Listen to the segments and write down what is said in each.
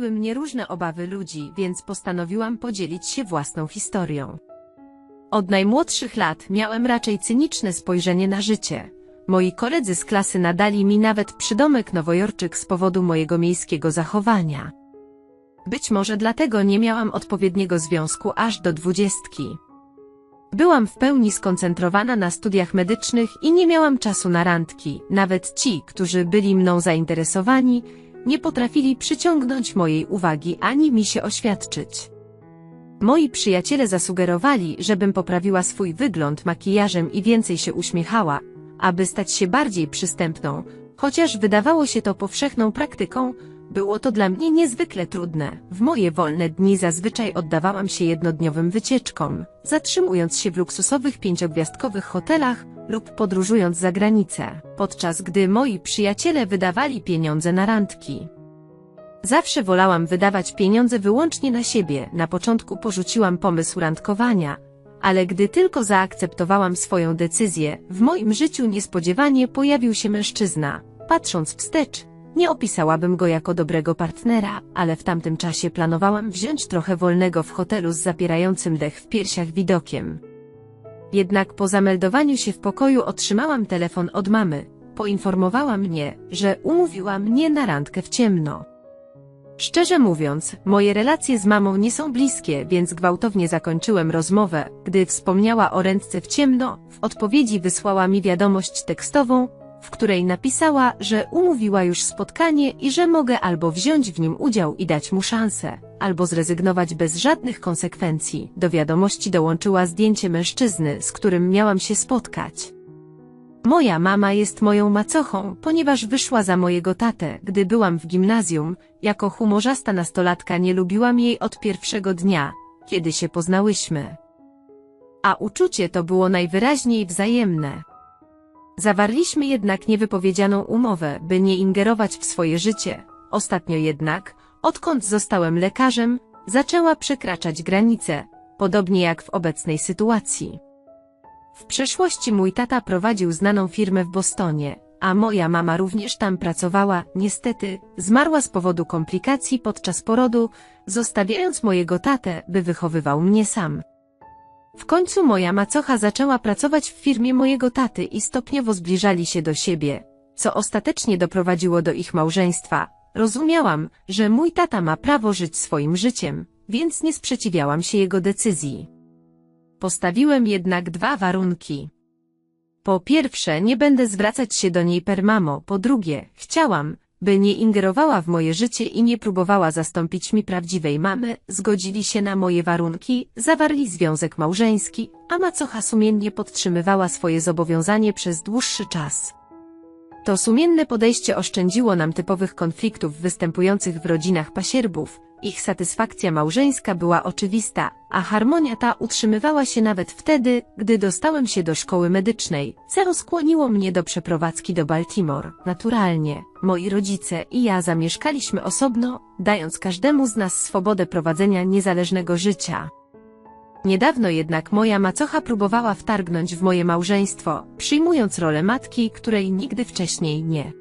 Niepokoiły mnie różne obawy ludzi, więc postanowiłam podzielić się własną historią. Od najmłodszych lat miałem raczej cyniczne spojrzenie na życie. Moi koledzy z klasy nadali mi nawet przydomek Nowojorczyk z powodu mojego miejskiego zachowania. Być może dlatego nie miałam odpowiedniego związku aż do dwudziestki. Byłam w pełni skoncentrowana na studiach medycznych i nie miałam czasu na randki. Nawet ci, którzy byli mną zainteresowani, nie potrafili przyciągnąć mojej uwagi ani mi się oświadczyć. Moi przyjaciele zasugerowali, żebym poprawiła swój wygląd makijażem i więcej się uśmiechała, aby stać się bardziej przystępną, chociaż wydawało się to powszechną praktyką, było to dla mnie niezwykle trudne. W moje wolne dni zazwyczaj oddawałam się jednodniowym wycieczkom, zatrzymując się w luksusowych pięciogwiazdkowych hotelach lub podróżując za granicę, podczas gdy moi przyjaciele wydawali pieniądze na randki. Zawsze wolałam wydawać pieniądze wyłącznie na siebie. Na początku porzuciłam pomysł randkowania, ale gdy tylko zaakceptowałam swoją decyzję, w moim życiu niespodziewanie pojawił się mężczyzna. Patrząc wstecz, nie opisałabym go jako dobrego partnera, ale w tamtym czasie planowałam wziąć trochę wolnego w hotelu z zapierającym dech w piersiach widokiem. Jednak po zameldowaniu się w pokoju otrzymałam telefon od mamy. Poinformowała mnie, że umówiła mnie na randkę w ciemno. Szczerze mówiąc, moje relacje z mamą nie są bliskie, więc gwałtownie zakończyłem rozmowę, gdy wspomniała o ręce w ciemno, w odpowiedzi wysłała mi wiadomość tekstową, w której napisała, że umówiła już spotkanie i że mogę albo wziąć w nim udział i dać mu szansę, albo zrezygnować bez żadnych konsekwencji. Do wiadomości dołączyła zdjęcie mężczyzny, z którym miałam się spotkać. Moja mama jest moją macochą, ponieważ wyszła za mojego tatę, gdy byłam w gimnazjum. Jako humorzasta nastolatka nie lubiłam jej od pierwszego dnia, kiedy się poznałyśmy. A uczucie to było najwyraźniej wzajemne. Zawarliśmy jednak niewypowiedzianą umowę, by nie ingerować w swoje życie. Ostatnio jednak, odkąd zostałem lekarzem, zaczęła przekraczać granice, podobnie jak w obecnej sytuacji. W przeszłości mój tata prowadził znaną firmę w Bostonie, a moja mama również tam pracowała. Niestety, zmarła z powodu komplikacji podczas porodu, zostawiając mojego tatę, by wychowywał mnie sam. W końcu moja macocha zaczęła pracować w firmie mojego taty i stopniowo zbliżali się do siebie, co ostatecznie doprowadziło do ich małżeństwa. Rozumiałam, że mój tata ma prawo żyć swoim życiem, więc nie sprzeciwiałam się jego decyzji. Postawiłem jednak dwa warunki. Po pierwsze, nie będę zwracać się do niej per mamo, po drugie, chciałam, by nie ingerowała w moje życie i nie próbowała zastąpić mi prawdziwej mamy, zgodzili się na moje warunki, zawarli związek małżeński, a macocha sumiennie podtrzymywała swoje zobowiązanie przez dłuższy czas. To sumienne podejście oszczędziło nam typowych konfliktów występujących w rodzinach pasierbów, ich satysfakcja małżeńska była oczywista, a harmonia ta utrzymywała się nawet wtedy, gdy dostałem się do szkoły medycznej, co skłoniło mnie do przeprowadzki do Baltimore. Naturalnie, moi rodzice i ja zamieszkaliśmy osobno, dając każdemu z nas swobodę prowadzenia niezależnego życia. Niedawno jednak moja macocha próbowała wtargnąć w moje małżeństwo, przyjmując rolę matki, której nigdy wcześniej nie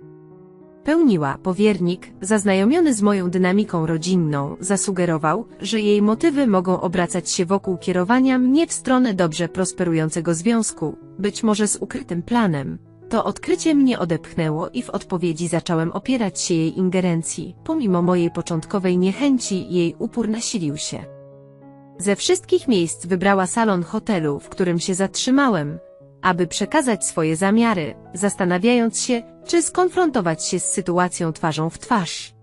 pełniła. Powiernik, zaznajomiony z moją dynamiką rodzinną, zasugerował, że jej motywy mogą obracać się wokół kierowania mnie w stronę dobrze prosperującego związku, być może z ukrytym planem. To odkrycie mnie odepchnęło i w odpowiedzi zacząłem opierać się jej ingerencji. Pomimo mojej początkowej niechęci, jej upór nasilił się. Ze wszystkich miejsc wybrała salon hotelu, w którym się zatrzymałem, aby przekazać swoje zamiary, zastanawiając się, czy skonfrontować się z sytuacją twarzą w twarz.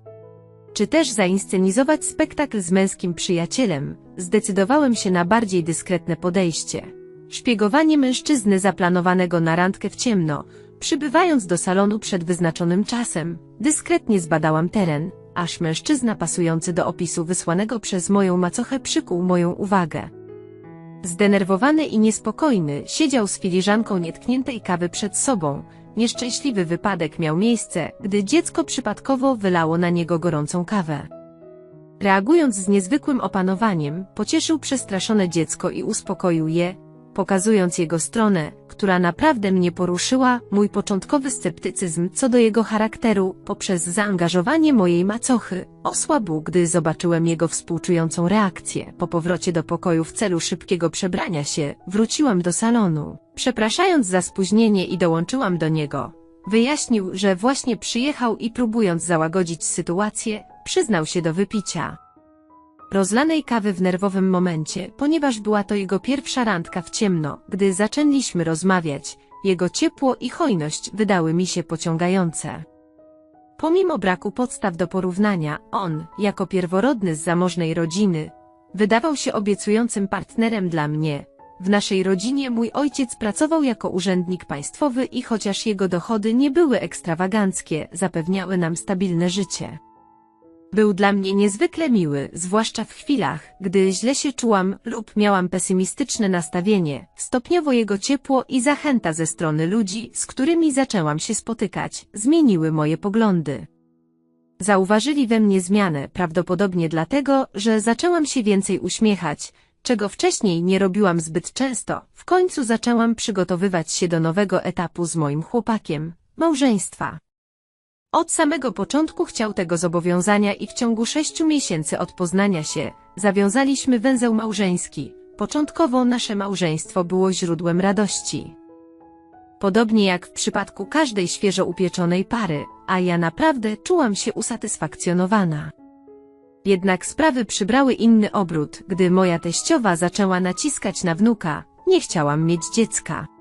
Czy też zainscenizować spektakl z męskim przyjacielem, zdecydowałem się na bardziej dyskretne podejście. Szpiegowanie mężczyzny zaplanowanego na randkę w ciemno, przybywając do salonu przed wyznaczonym czasem, dyskretnie zbadałam teren, aż mężczyzna pasujący do opisu wysłanego przez moją macochę przykuł moją uwagę. Zdenerwowany i niespokojny, siedział z filiżanką nietkniętej kawy przed sobą. Nieszczęśliwy wypadek miał miejsce, gdy dziecko przypadkowo wylało na niego gorącą kawę. Reagując z niezwykłym opanowaniem, pocieszył przestraszone dziecko i uspokoił je, pokazując jego stronę, która naprawdę mnie poruszyła, mój początkowy sceptycyzm co do jego charakteru, poprzez zaangażowanie mojej macochy, osłabł, gdy zobaczyłem jego współczującą reakcję. Po powrocie do pokoju w celu szybkiego przebrania się, wróciłam do salonu, przepraszając za spóźnienie i dołączyłam do niego. Wyjaśnił, że właśnie przyjechał i próbując załagodzić sytuację, przyznał się do wypicia rozlanej kawy w nerwowym momencie, ponieważ była to jego pierwsza randka w ciemno, gdy zaczęliśmy rozmawiać, jego ciepło i hojność wydały mi się pociągające. Pomimo braku podstaw do porównania, on, jako pierworodny z zamożnej rodziny, wydawał się obiecującym partnerem dla mnie. W naszej rodzinie mój ojciec pracował jako urzędnik państwowy i chociaż jego dochody nie były ekstrawaganckie, zapewniały nam stabilne życie. Był dla mnie niezwykle miły, zwłaszcza w chwilach, gdy źle się czułam lub miałam pesymistyczne nastawienie. Stopniowo jego ciepło i zachęta ze strony ludzi, z którymi zaczęłam się spotykać, zmieniły moje poglądy. Zauważyli we mnie zmianę, prawdopodobnie dlatego, że zaczęłam się więcej uśmiechać, czego wcześniej nie robiłam zbyt często. W końcu zaczęłam przygotowywać się do nowego etapu z moim chłopakiem, małżeństwa. Od samego początku chciał tego zobowiązania i w ciągu sześciu miesięcy od poznania się, zawiązaliśmy węzeł małżeński. Początkowo nasze małżeństwo było źródłem radości. Podobnie jak w przypadku każdej świeżo upieczonej pary, a ja naprawdę czułam się usatysfakcjonowana. Jednak sprawy przybrały inny obrót, gdy moja teściowa zaczęła naciskać na wnuka, nie chciałam mieć dziecka.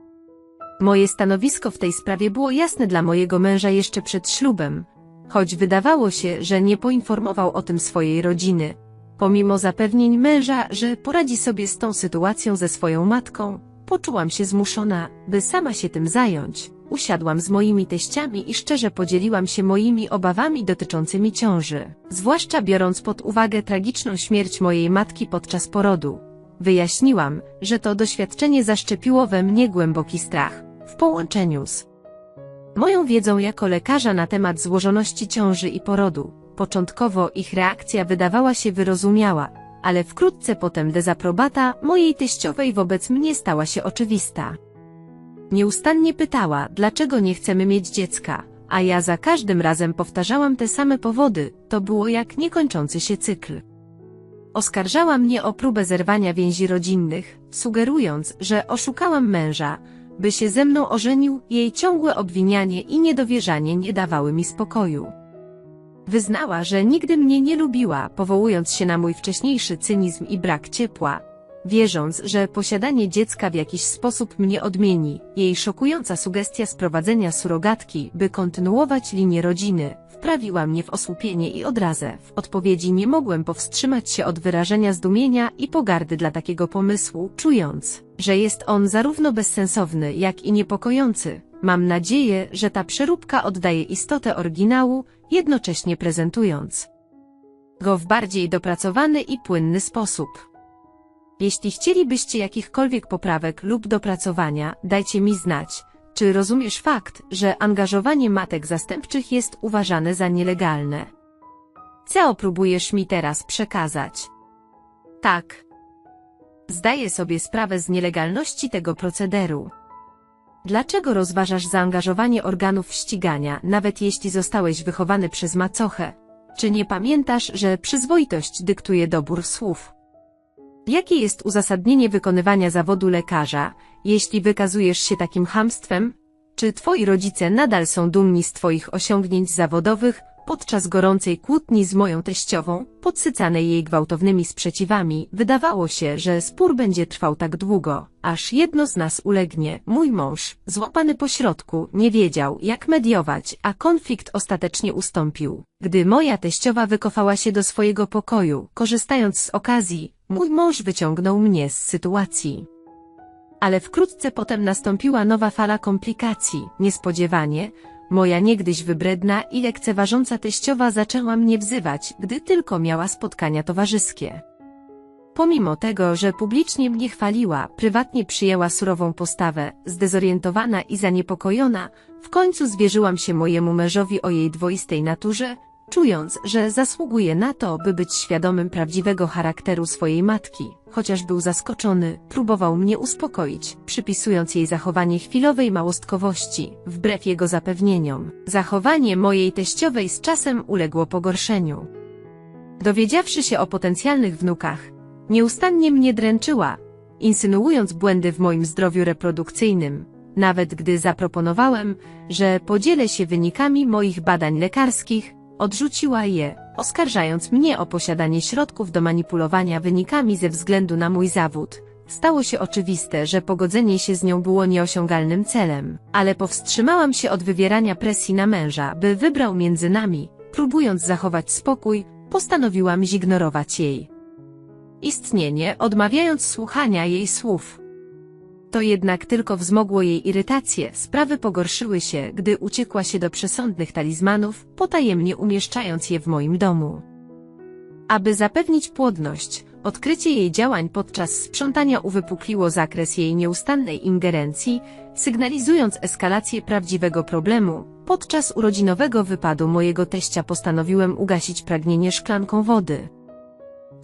Moje stanowisko w tej sprawie było jasne dla mojego męża jeszcze przed ślubem, choć wydawało się, że nie poinformował o tym swojej rodziny. Pomimo zapewnień męża, że poradzi sobie z tą sytuacją ze swoją matką, poczułam się zmuszona, by sama się tym zająć. Usiadłam z moimi teściami i szczerze podzieliłam się moimi obawami dotyczącymi ciąży, zwłaszcza biorąc pod uwagę tragiczną śmierć mojej matki podczas porodu. Wyjaśniłam, że to doświadczenie zaszczepiło we mnie głęboki strach, w połączeniu z moją wiedzą jako lekarza na temat złożoności ciąży i porodu. Początkowo ich reakcja wydawała się wyrozumiała, ale wkrótce potem dezaprobata mojej teściowej wobec mnie stała się oczywista. Nieustannie pytała, dlaczego nie chcemy mieć dziecka, a ja za każdym razem powtarzałam te same powody, to było jak niekończący się cykl. Oskarżała mnie o próbę zerwania więzi rodzinnych, sugerując, że oszukałam męża, by się ze mną ożenił, jej ciągłe obwinianie i niedowierzanie nie dawały mi spokoju. Wyznała, że nigdy mnie nie lubiła, powołując się na mój wcześniejszy cynizm i brak ciepła, wierząc, że posiadanie dziecka w jakiś sposób mnie odmieni. Jej szokująca sugestia sprowadzenia surogatki, by kontynuować linię rodziny, wprawiła mnie w osłupienie i odrazę. W odpowiedzi nie mogłem powstrzymać się od wyrażenia zdumienia i pogardy dla takiego pomysłu, czując, że jest on zarówno bezsensowny, jak i niepokojący. Mam nadzieję, że ta przeróbka oddaje istotę oryginału, jednocześnie prezentując go w bardziej dopracowany i płynny sposób. Jeśli chcielibyście jakichkolwiek poprawek lub dopracowania, dajcie mi znać. Czy rozumiesz fakt, że angażowanie matek zastępczych jest uważane za nielegalne? Co próbujesz mi teraz przekazać? Tak. Zdaję sobie sprawę z nielegalności tego procederu. Dlaczego rozważasz zaangażowanie organów ścigania, nawet jeśli zostałeś wychowany przez macochę? Czy nie pamiętasz, że przyzwoitość dyktuje dobór słów? Jakie jest uzasadnienie wykonywania zawodu lekarza, jeśli wykazujesz się takim hamstwem? Czy twoi rodzice nadal są dumni z twoich osiągnięć zawodowych, podczas gorącej kłótni z moją teściową, podsycanej jej gwałtownymi sprzeciwami, wydawało się, że spór będzie trwał tak długo, aż jedno z nas ulegnie. Mój mąż, złapany po środku, nie wiedział, jak mediować, a konflikt ostatecznie ustąpił. Gdy moja teściowa wykofała się do swojego pokoju, korzystając z okazji, Mój mąż wyciągnął mnie z sytuacji. Ale wkrótce potem nastąpiła nowa fala komplikacji. Niespodziewanie, moja niegdyś wybredna i lekceważąca teściowa zaczęła mnie wzywać, gdy tylko miała spotkania towarzyskie. Pomimo tego, że publicznie mnie chwaliła, prywatnie przyjęła surową postawę, zdezorientowana i zaniepokojona, w końcu zwierzyłam się mojemu mężowi o jej dwoistej naturze, czując, że zasługuje na to, by być świadomym prawdziwego charakteru swojej matki. Chociaż był zaskoczony, próbował mnie uspokoić, przypisując jej zachowanie chwilowej małostkowości, wbrew jego zapewnieniom. Zachowanie mojej teściowej z czasem uległo pogorszeniu. Dowiedziawszy się o potencjalnych wnukach, nieustannie mnie dręczyła, insynuując błędy w moim zdrowiu reprodukcyjnym, nawet gdy zaproponowałem, że podzielę się wynikami moich badań lekarskich, odrzuciła je, oskarżając mnie o posiadanie środków do manipulowania wynikami ze względu na mój zawód. Stało się oczywiste, że pogodzenie się z nią było nieosiągalnym celem, ale powstrzymałam się od wywierania presji na męża, by wybrał między nami, próbując zachować spokój, postanowiłam zignorować jej istnienie, odmawiając słuchania jej słów. To jednak tylko wzmogło jej irytację, sprawy pogorszyły się, gdy uciekła się do przesądnych talizmanów, potajemnie umieszczając je w moim domu. Aby zapewnić płodność, odkrycie jej działań podczas sprzątania uwypukliło zakres jej nieustannej ingerencji, sygnalizując eskalację prawdziwego problemu. Podczas urodzinowego wypadu mojego teścia postanowiłem ugasić pragnienie szklanką wody.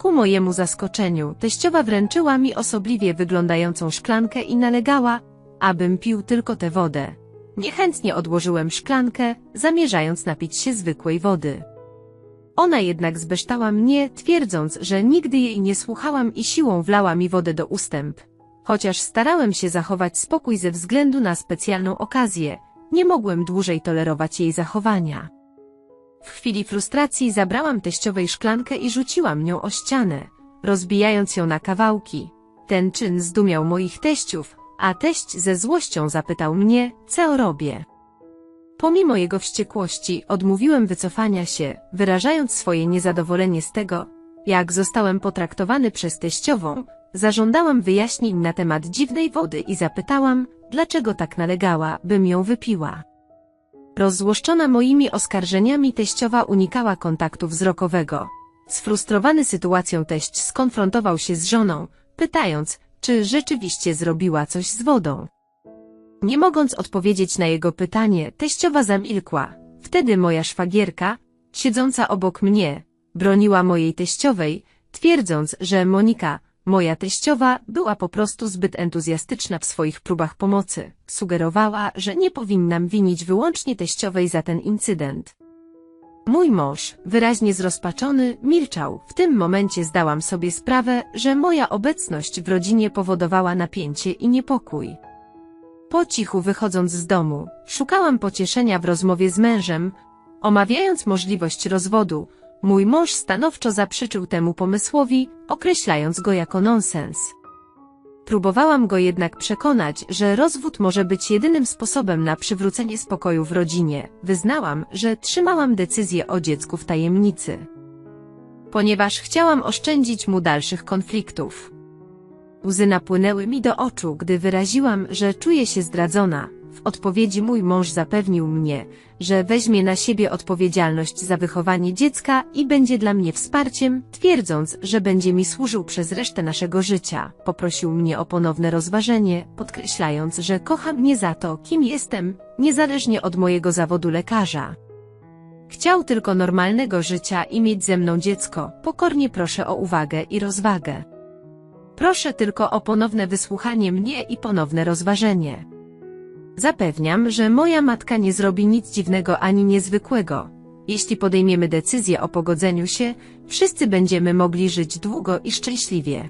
Ku mojemu zaskoczeniu, teściowa wręczyła mi osobliwie wyglądającą szklankę i nalegała, abym pił tylko tę wodę. Niechętnie odłożyłem szklankę, zamierzając napić się zwykłej wody. Ona jednak zbeształa mnie, twierdząc, że nigdy jej nie słuchałam i siłą wlała mi wodę do ustęp. Chociaż starałem się zachować spokój ze względu na specjalną okazję, nie mogłem dłużej tolerować jej zachowania. W chwili frustracji zabrałam teściowej szklankę i rzuciłam nią o ścianę, rozbijając ją na kawałki. Ten czyn zdumiał moich teściów, a teść ze złością zapytał mnie, co robię. Pomimo jego wściekłości odmówiłem wycofania się, wyrażając swoje niezadowolenie z tego, jak zostałem potraktowany przez teściową, zażądałam wyjaśnień na temat dziwnej wody i zapytałam, dlaczego tak nalegała, bym ją wypiła. Rozzłoszczona moimi oskarżeniami teściowa unikała kontaktu wzrokowego. Sfrustrowany sytuacją teść skonfrontował się z żoną, pytając, czy rzeczywiście zrobiła coś z wodą. Nie mogąc odpowiedzieć na jego pytanie, teściowa zamilkła. Wtedy moja szwagierka, siedząca obok mnie, broniła mojej teściowej, twierdząc, że Monika, Moja teściowa była po prostu zbyt entuzjastyczna w swoich próbach pomocy. Sugerowała, że nie powinnam winić wyłącznie teściowej za ten incydent. Mój mąż, wyraźnie zrozpaczony, milczał. W tym momencie zdałam sobie sprawę, że moja obecność w rodzinie powodowała napięcie i niepokój. Po cichu wychodząc z domu, szukałam pocieszenia w rozmowie z mężem, omawiając możliwość rozwodu, Mój mąż stanowczo zaprzeczył temu pomysłowi, określając go jako nonsens. Próbowałam go jednak przekonać, że rozwód może być jedynym sposobem na przywrócenie spokoju w rodzinie. Wyznałam, że trzymałam decyzję o dziecku w tajemnicy. Ponieważ chciałam oszczędzić mu dalszych konfliktów. Łzy napłynęły mi do oczu, gdy wyraziłam, że czuję się zdradzona, w odpowiedzi mój mąż zapewnił mnie, że weźmie na siebie odpowiedzialność za wychowanie dziecka i będzie dla mnie wsparciem, twierdząc, że będzie mi służył przez resztę naszego życia. Poprosił mnie o ponowne rozważenie, podkreślając, że kocha mnie za to, kim jestem, niezależnie od mojego zawodu lekarza. Chciał tylko normalnego życia i mieć ze mną dziecko. Pokornie proszę o uwagę i rozwagę. Proszę tylko o ponowne wysłuchanie mnie i ponowne rozważenie. Zapewniam, że moja matka nie zrobi nic dziwnego ani niezwykłego. Jeśli podejmiemy decyzję o pogodzeniu się, wszyscy będziemy mogli żyć długo i szczęśliwie.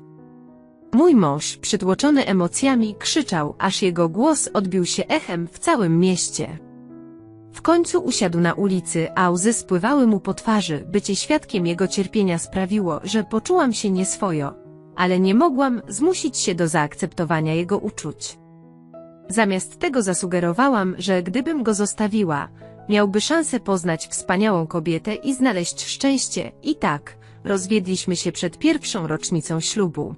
Mój mąż, przytłoczony emocjami, krzyczał, aż jego głos odbił się echem w całym mieście. W końcu usiadł na ulicy, a łzy spływały mu po twarzy. Bycie świadkiem jego cierpienia sprawiło, że poczułam się nieswojo, ale nie mogłam zmusić się do zaakceptowania jego uczuć. Zamiast tego zasugerowałam, że gdybym go zostawiła, miałby szansę poznać wspaniałą kobietę i znaleźć szczęście. I tak, rozwiedliśmy się przed pierwszą rocznicą ślubu.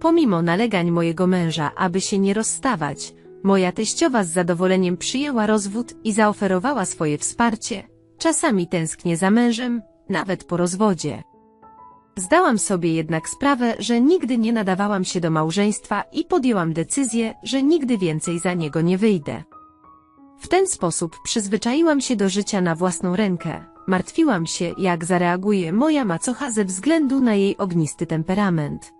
Pomimo nalegań mojego męża, aby się nie rozstawać, moja teściowa z zadowoleniem przyjęła rozwód i zaoferowała swoje wsparcie. Czasami tęsknię za mężem, nawet po rozwodzie. Zdałam sobie jednak sprawę, że nigdy nie nadawałam się do małżeństwa i podjęłam decyzję, że nigdy więcej za niego nie wyjdę. W ten sposób przyzwyczaiłam się do życia na własną rękę, Martwiłam się, jak zareaguje moja macocha ze względu na jej ognisty temperament.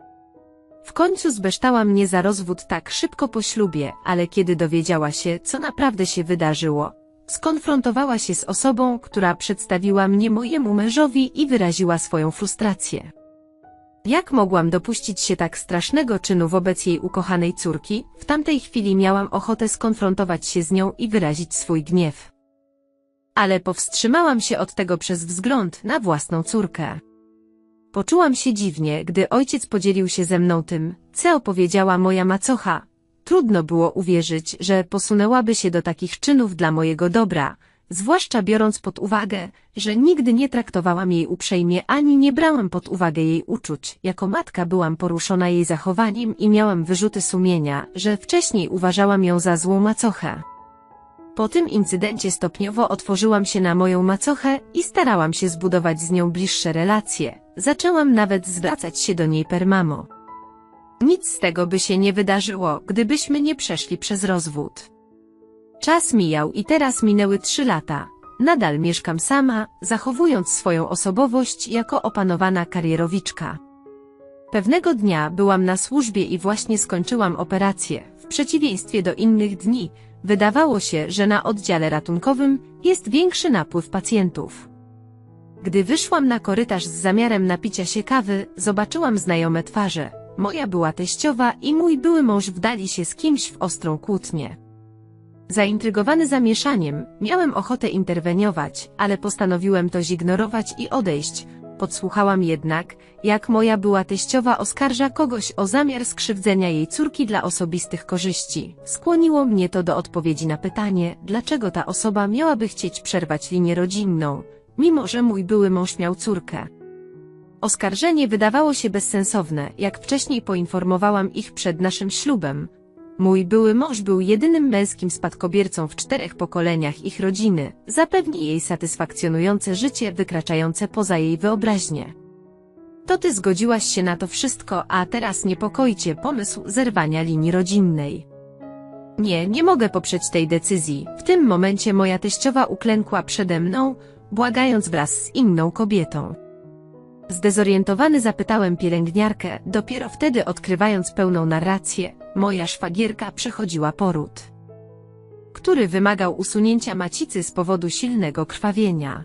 W końcu zbeształa mnie za rozwód tak szybko po ślubie, ale kiedy dowiedziała się, co naprawdę się wydarzyło, skonfrontowała się z osobą, która przedstawiła mnie mojemu mężowi i wyraziła swoją frustrację. Jak mogłam dopuścić się tak strasznego czynu wobec jej ukochanej córki? W tamtej chwili miałam ochotę skonfrontować się z nią i wyrazić swój gniew. Ale powstrzymałam się od tego przez wzgląd na własną córkę. Poczułam się dziwnie, gdy ojciec podzielił się ze mną tym, co opowiedziała moja macocha. Trudno było uwierzyć, że posunęłaby się do takich czynów dla mojego dobra, zwłaszcza biorąc pod uwagę, że nigdy nie traktowałam jej uprzejmie ani nie brałam pod uwagę jej uczuć. Jako matka byłam poruszona jej zachowaniem i miałam wyrzuty sumienia, że wcześniej uważałam ją za złą macochę. Po tym incydencie stopniowo otworzyłam się na moją macochę i starałam się zbudować z nią bliższe relacje. Zaczęłam nawet zwracać się do niej per mamo. Nic z tego by się nie wydarzyło, gdybyśmy nie przeszli przez rozwód. Czas mijał i teraz minęły trzy lata. Nadal mieszkam sama, zachowując swoją osobowość jako opanowana karierowiczka. Pewnego dnia byłam na służbie i właśnie skończyłam operację. W przeciwieństwie do innych dni, wydawało się, że na oddziale ratunkowym jest większy napływ pacjentów. Gdy wyszłam na korytarz z zamiarem napicia się kawy, zobaczyłam znajome twarze. Moja była teściowa i mój były mąż wdali się z kimś w ostrą kłótnię. Zaintrygowany zamieszaniem, miałem ochotę interweniować, ale postanowiłem to zignorować i odejść. Podsłuchałam jednak, jak moja była teściowa oskarża kogoś o zamiar skrzywdzenia jej córki dla osobistych korzyści. Skłoniło mnie to do odpowiedzi na pytanie, dlaczego ta osoba miałaby chcieć przerwać linię rodzinną, mimo że mój były mąż miał córkę. Oskarżenie wydawało się bezsensowne, jak wcześniej poinformowałam ich przed naszym ślubem, Mój były mąż był jedynym męskim spadkobiercą w czterech pokoleniach ich rodziny, zapewni jej satysfakcjonujące życie wykraczające poza jej wyobraźnię. To ty zgodziłaś się na to wszystko, a teraz niepokoi cię pomysł zerwania linii rodzinnej. Nie, nie mogę poprzeć tej decyzji. W tym momencie moja teściowa uklękła przede mną, błagając wraz z inną kobietą. Zdezorientowany zapytałem pielęgniarkę, dopiero wtedy odkrywając pełną narrację, moja szwagierka przechodziła poród, który wymagał usunięcia macicy z powodu silnego krwawienia.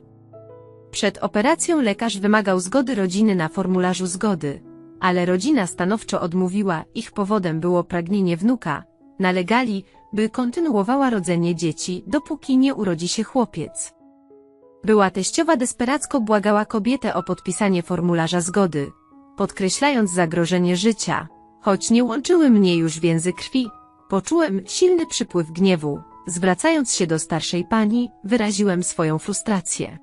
Przed operacją lekarz wymagał zgody rodziny na formularzu zgody, ale rodzina stanowczo odmówiła, ich powodem było pragnienie wnuka, nalegali, by kontynuowała rodzenie dzieci, dopóki nie urodzi się chłopiec. Była teściowa desperacko błagała kobietę o podpisanie formularza zgody, podkreślając zagrożenie życia. Choć nie łączyły mnie już więzy krwi, poczułem silny przypływ gniewu. Zwracając się do starszej pani, wyraziłem swoją frustrację.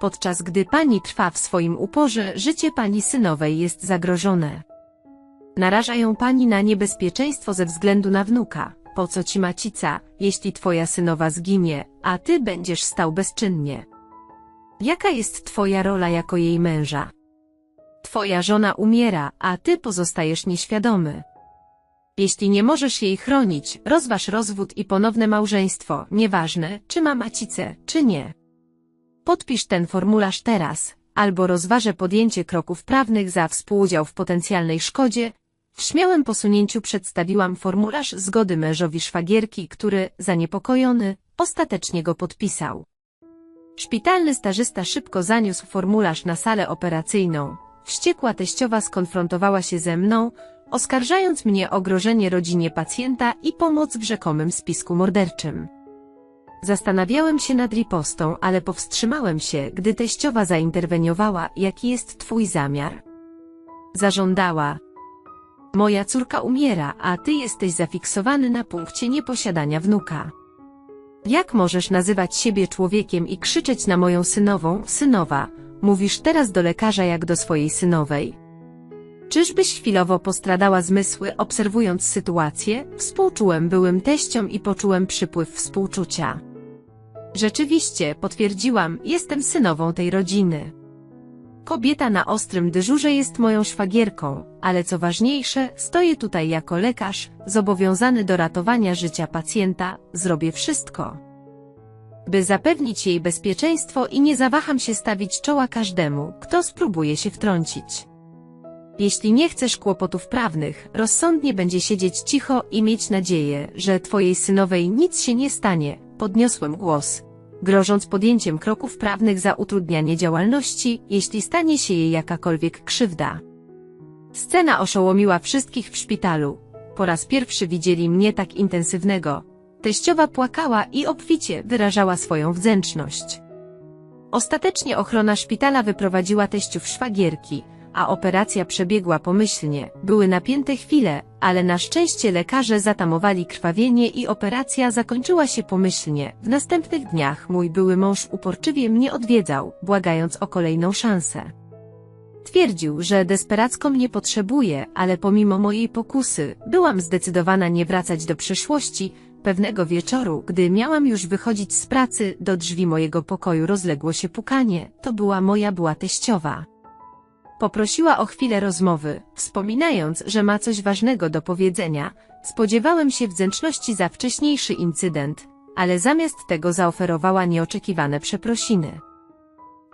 Podczas gdy pani trwa w swoim uporze, życie pani synowej jest zagrożone. Naraża ją pani na niebezpieczeństwo ze względu na wnuka. Po co ci macica, jeśli twoja synowa zginie, a ty będziesz stał bezczynnie? Jaka jest twoja rola jako jej męża? Twoja żona umiera, a ty pozostajesz nieświadomy. Jeśli nie możesz jej chronić, rozważ rozwód i ponowne małżeństwo, nieważne, czy ma macicę, czy nie. Podpisz ten formularz teraz, albo rozważę podjęcie kroków prawnych za współudział w potencjalnej szkodzie. W śmiałym posunięciu przedstawiłam formularz zgody mężowi szwagierki, który, zaniepokojony, ostatecznie go podpisał. Szpitalny stażysta szybko zaniósł formularz na salę operacyjną, Wściekła teściowa skonfrontowała się ze mną, oskarżając mnie o grożenie rodzinie pacjenta i pomoc w rzekomym spisku morderczym. Zastanawiałem się nad ripostą, ale powstrzymałem się, gdy teściowa zainterweniowała, jaki jest twój zamiar. Zażądała. Moja córka umiera, a ty jesteś zafiksowany na punkcie nieposiadania wnuka. Jak możesz nazywać siebie człowiekiem i krzyczeć na moją synową, synowa, Mówisz teraz do lekarza jak do swojej synowej. Czyżbyś chwilowo postradała zmysły, obserwując sytuację? Współczułem byłym teściom i poczułem przypływ współczucia. Rzeczywiście, potwierdziłam, jestem synową tej rodziny. Kobieta na ostrym dyżurze jest moją szwagierką, ale co ważniejsze, stoję tutaj jako lekarz, zobowiązany do ratowania życia pacjenta, zrobię wszystko by zapewnić jej bezpieczeństwo i nie zawaham się stawić czoła każdemu, kto spróbuje się wtrącić. Jeśli nie chcesz kłopotów prawnych, rozsądnie będzie siedzieć cicho i mieć nadzieję, że twojej synowej nic się nie stanie, podniosłem głos, grożąc podjęciem kroków prawnych za utrudnianie działalności, jeśli stanie się jej jakakolwiek krzywda. Scena oszołomiła wszystkich w szpitalu. Po raz pierwszy widzieli mnie tak intensywnego. Teściowa płakała i obficie wyrażała swoją wdzięczność. Ostatecznie ochrona szpitala wyprowadziła teściów szwagierki, a operacja przebiegła pomyślnie. Były napięte chwile, ale na szczęście lekarze zatamowali krwawienie i operacja zakończyła się pomyślnie. W następnych dniach mój były mąż uporczywie mnie odwiedzał, błagając o kolejną szansę. Twierdził, że desperacko mnie potrzebuje, ale pomimo mojej pokusy, byłam zdecydowana nie wracać do przeszłości. Pewnego wieczoru, gdy miałam już wychodzić z pracy, do drzwi mojego pokoju rozległo się pukanie, to była moja była teściowa. Poprosiła o chwilę rozmowy, wspominając, że ma coś ważnego do powiedzenia. Spodziewałem się wdzięczności za wcześniejszy incydent, ale zamiast tego zaoferowała nieoczekiwane przeprosiny.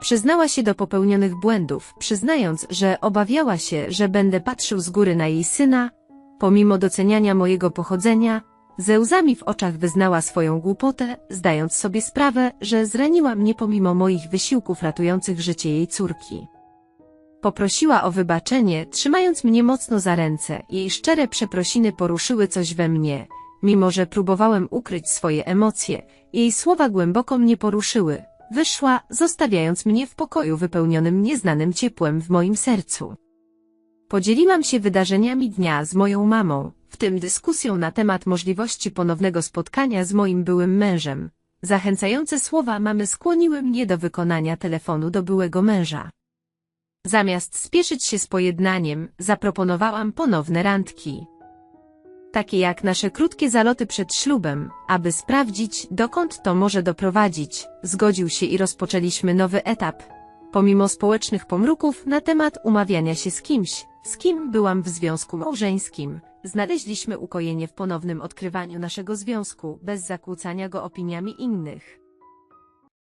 Przyznała się do popełnionych błędów, przyznając, że obawiała się, że będę patrzył z góry na jej syna, pomimo doceniania mojego pochodzenia, ze łzami w oczach wyznała swoją głupotę, zdając sobie sprawę, że zraniła mnie pomimo moich wysiłków ratujących życie jej córki. Poprosiła o wybaczenie, trzymając mnie mocno za ręce. Jej szczere przeprosiny poruszyły coś we mnie. Mimo, że próbowałem ukryć swoje emocje, jej słowa głęboko mnie poruszyły. Wyszła, zostawiając mnie w pokoju wypełnionym nieznanym ciepłem w moim sercu. Podzieliłam się wydarzeniami dnia z moją mamą, w tym dyskusją na temat możliwości ponownego spotkania z moim byłym mężem. Zachęcające słowa mamy skłoniły mnie do wykonania telefonu do byłego męża. Zamiast spieszyć się z pojednaniem, zaproponowałam ponowne randki. Takie jak nasze krótkie zaloty przed ślubem, aby sprawdzić, dokąd to może doprowadzić, zgodził się i rozpoczęliśmy nowy etap. Pomimo społecznych pomruków na temat umawiania się z kimś, z kim byłam w związku małżeńskim, znaleźliśmy ukojenie w ponownym odkrywaniu naszego związku, bez zakłócania go opiniami innych.